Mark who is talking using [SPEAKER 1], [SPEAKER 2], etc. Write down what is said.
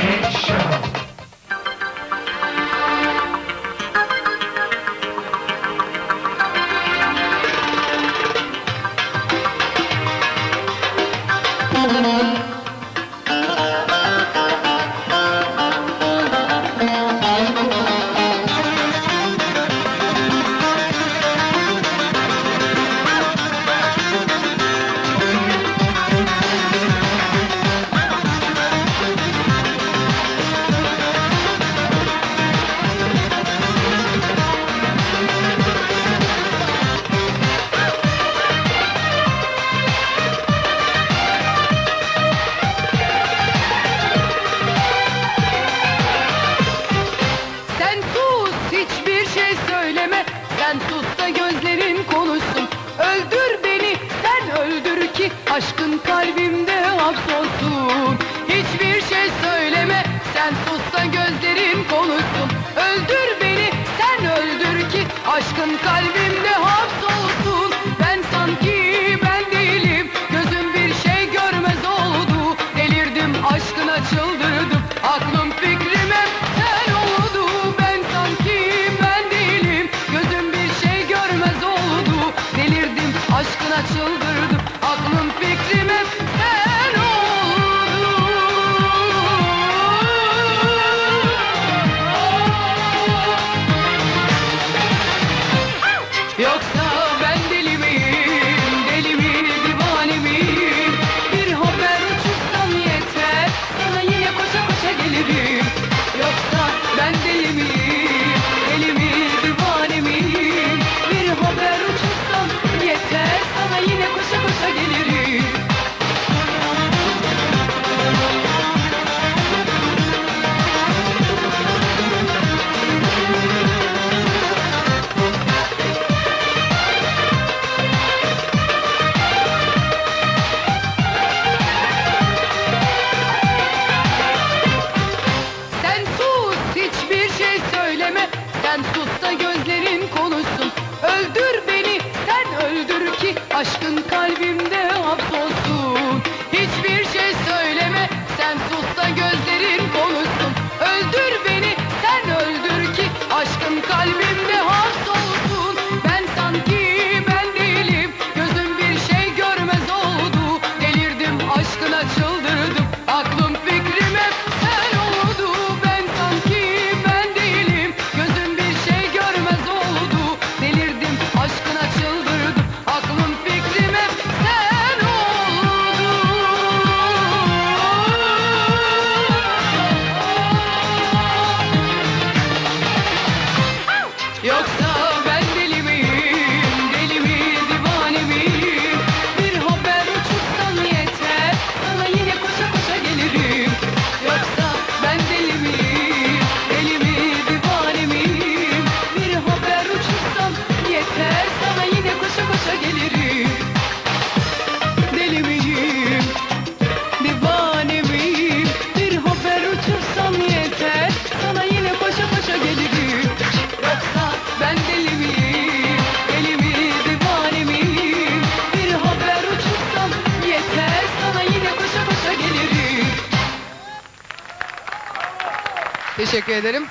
[SPEAKER 1] Hit Show.
[SPEAKER 2] Sen tut da gözlerim konuşsun. Öldür beni sen öldür ki Aşkın kalbimde hapsolsun Hiçbir şey söyleme Sen tut da gözlerim konuşsun. Öldür beni sen öldür ki Aşkın kalbimde Aşkın kalbimde Teşekkür ederim.